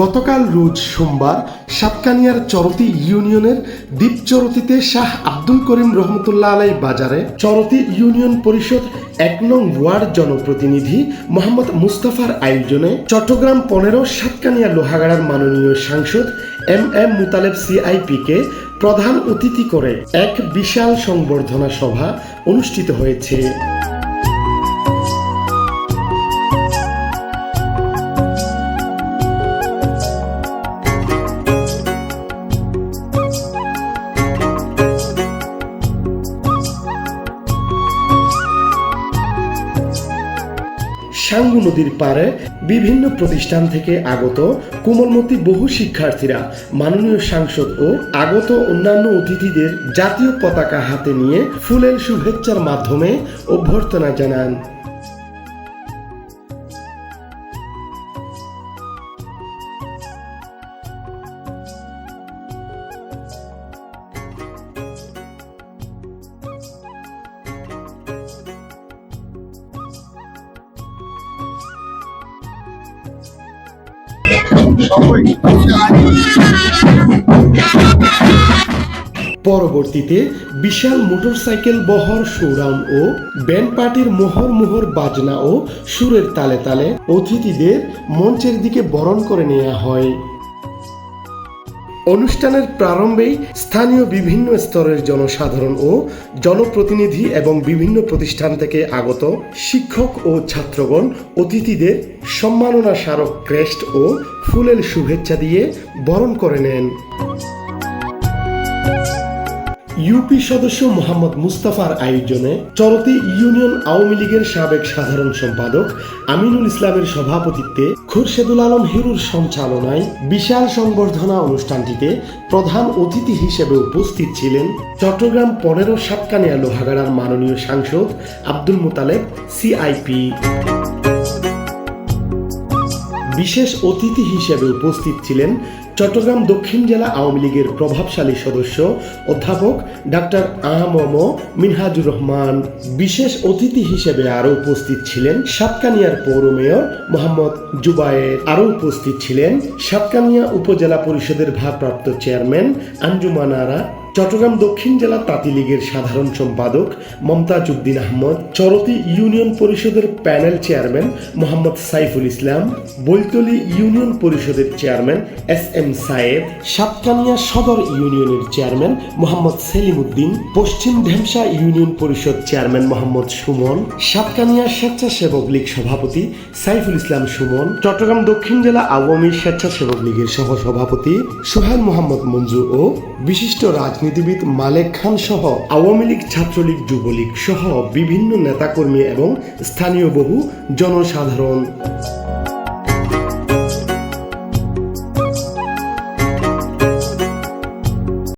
গতকাল রোজ সোমবার সাতকানিয়ার চরতি ইউনিয়নের দ্বীপচরতিতে শাহ আব্দুল করিম রহমতুল্লাহ আলাই বাজারে চরতি ইউনিয়ন পরিষদ এক নং ওয়ার্ড জনপ্রতিনিধি মোহাম্মদ মুস্তাফার আয়োজনে চট্টগ্রাম পনেরো, সাতকানিয়া লোহাগাড়ার মাননীয় সাংসদ এম এম মুতালেব সিআইপিকে প্রধান অতিথি করে এক বিশাল সংবর্ধনা সভা অনুষ্ঠিত হয়েছে। সাঙ্গু নদীর পারে বিভিন্ন প্রতিষ্ঠান থেকে আগত কোমলমতি বহু শিক্ষার্থীরা মাননীয় সাংসদ ও আগত অন্যান্য অতিথিদের জাতীয় পতাকা হাতে নিয়ে ফুলের শুভেচ্ছার মাধ্যমে অভ্যর্থনা জানান। পরবর্তীতে বিশাল মোটর সাইকেল বহর শোরাম ও ব্যান্ড পার্টির মোহর মোহর বাজনা ও সুরের তালে তালে অতিথিদের মঞ্চের দিকে বরণ করে নেওয়া হয়। অনুষ্ঠানের প্রারম্ভেই স্থানীয় বিভিন্ন স্তরের জনসাধারণ ও জনপ্রতিনিধি এবং বিভিন্ন প্রতিষ্ঠান থেকে আগত শিক্ষক ও ছাত্রগণ অতিথিদের সম্মাননা স্মারক ক্রেস্ট ও ফুলের শুভেচ্ছা দিয়ে বরণ করে নেন। ইউপি সদস্য মোহাম্মদ মুস্তাফার আয়োজনে চরতি ইউনিয়ন আওয়ামী লীগের সাবেক সাধারণ সম্পাদক আমিনুল ইসলামের সভাপতিত্বে খুরশেদুল আলম হিরুর সঞ্চালনায় বিশাল সংবর্ধনা অনুষ্ঠানটিতে প্রধান অতিথি হিসেবে উপস্থিত ছিলেন চট্টগ্রাম পনেরো সাতকানিয়া লোহাগাড়ার মাননীয় সাংসদ আব্দুল মোতালেব সিআইপি বিশেষ অতিথি হিসেবে উপস্থিত ছিলেন চট্টগ্রাম দক্ষিণ জেলা আওয়ামী লীগের প্রভাবশালী সদস্য অধ্যাপক ডাক্তার আহমম মিনহাজুর রহমান। বিশেষ অতিথি হিসেবে আরও উপস্থিত ছিলেন সাতকানিয়ার পৌর মেয়র মোহাম্মদ জুবায়ের। আরও উপস্থিত ছিলেন সাতকানিয়া উপজেলা পরিষদের ভারপ্রাপ্ত চেয়ারম্যান আঞ্জুমান আরা চট্টগ্রাম দক্ষিণ জেলা তাঁতি লীগের সাধারণ সম্পাদক মমতাজ উদ্দিন আহমদ, চরতি ইউনিয়ন পরিষদের panel chairman Mohammad Saiful Islam, Baitali union পরিষদের chairman S M Sayed Satkania Sadar ইউনিয়নের চেয়ারম্যান মোহাম্মদ সেলিম উদ্দিন পশ্চিম ঢেমসা ইউনিয়ন পরিষদ চেয়ারম্যান মোহাম্মদ সুমন, সাতকানিয়া স্বেচ্ছাসেবক লীগ সভাপতি সাইফুল ইসলাম সুমন, চট্টগ্রাম দক্ষিণ জেলা আওয়ামী স্বেচ্ছাসেবক লীগের সহ সভাপতি সোহেল মোহাম্মদ মঞ্জু ও বিশিষ্ট রাজনীতিবিদ মালেক খান সহ আওয়ামী লীগ, ছাত্রলীগ, যুবলীগ সহ বিভিন্ন নেতাকর্মী এবং স্থানীয় বহু জনসাধারণ।